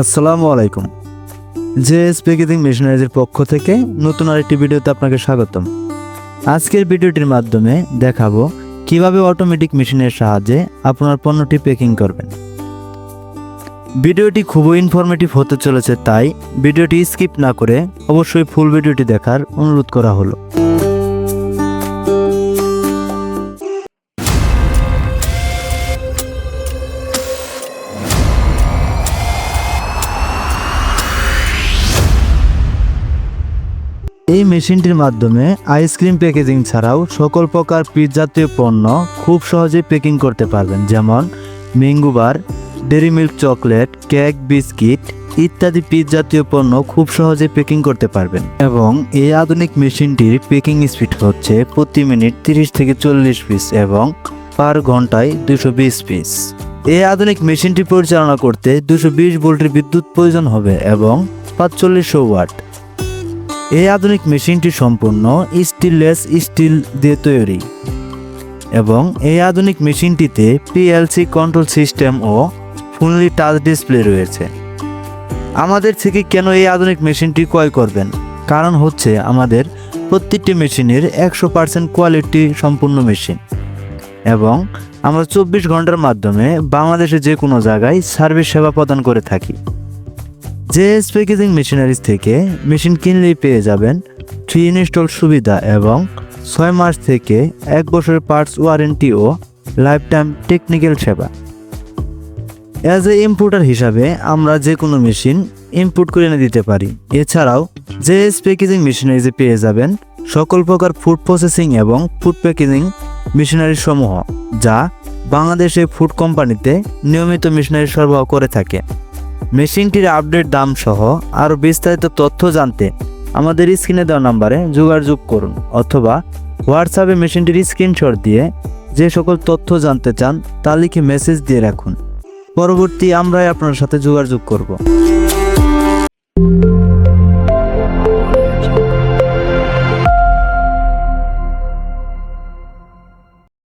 আসসালামু আলাইকুম। JS packaging মেশিনারিজের পক্ষ থেকে নতুন আরেকটি ভিডিওতে আপনাকে স্বাগতম। আজকের ভিডিওটির মাধ্যমে দেখাবো কীভাবে অটোমেটিক মেশিনের সাহায্যে আপনার পণ্যটি প্যাকিং করবেন। ভিডিওটি খুবই ইনফরমেটিভ হতে চলেছে, তাই ভিডিওটি স্কিপ না করে অবশ্যই ফুল ভিডিওটি দেখার অনুরোধ করা হলো। এই মেশিনটির মাধ্যমে আইসক্রিম প্যাকেজিং ছাড়াও সকল প্রকার পিৎ জাতীয় পণ্য খুব সহজেই প্যাকিং করতে পারবেন। যেমন mango bar dairy milk chocolate cake biscuit ইত্যাদি পিৎ জাতীয় পণ্য খুব সহজে প্যাকিং করতে পারবেন। এবং এই আধুনিক মেশিনটির প্যাকিং স্পিড হচ্ছে প্রতি মিনিট তিরিশ থেকে চল্লিশ পিস এবং পার ঘন্টায় দুশো বিশ পিস এই আধুনিক মেশিনটি পরিচালনা করতে দুশো বিশ ভোল্টের বিদ্যুৎ প্রয়োজন হবে এবং পাঁচচল্লিশশো ওয়াট। এই আধুনিক মেশিনটি সম্পূর্ণ স্টিললেস স্টিল দিয়ে তৈরি এবং এই আধুনিক মেশিনটিতে পিএলসি কন্ট্রোল সিস্টেম ও ফুললি টাচ ডিসপ্লে রয়েছে। আমাদের থেকে কেন এই আধুনিক মেশিনটি ক্রয় করবেন? কারণ হচ্ছে আমাদের প্রত্যেকটি মেশিনের একশো পার্সেন্ট কোয়ালিটি সম্পূর্ণ মেশিন এবং আমরা চব্বিশ ঘণ্টার মাধ্যমে বাংলাদেশে যে কোনো জায়গায় সার্ভিস সেবা প্রদান করে থাকি। জেএস প্যাকেজিং মেশিনারিজ থেকে মেশিন কিনলেই পেয়ে যাবেন থ্রি ইনস্টল সুবিধা এবং ছয় মাস থেকে এক বছরের পার্টস ওয়ারেন্টি ও লাইফ টাইম টেকনিক্যাল সেবা। অ্যাজ এ ইম্পোর্টার হিসাবে আমরা যে কোনো মেশিন ইম্পোর্ট করে এনে দিতে পারি। এছাড়াও জেএস প্যাকেজিং মেশিনারিজে পেয়ে যাবেন সকল প্রকার ফুড প্রসেসিং এবং ফুড প্যাকেজিং মেশিনারি সমূহ যা বাংলাদেশে ফুড কোম্পানিতে নিয়মিত মেশিনারি সরবরাহ করে থাকে। মেশিনটির আপডেট দাম সহ আরও বিস্তারিত তথ্য জানতে আমাদের স্ক্রিনে দেওয়া নাম্বারে যোগাযোগ করুন অথবা হোয়াটসঅ্যাপে মেশিনটির স্ক্রিনশট দিয়ে যে সকল তথ্য জানতে চান তা লিখে মেসেজ দিয়ে রাখুন। পরবর্তী আমরাই আপনার সাথে যোগাযোগ করব।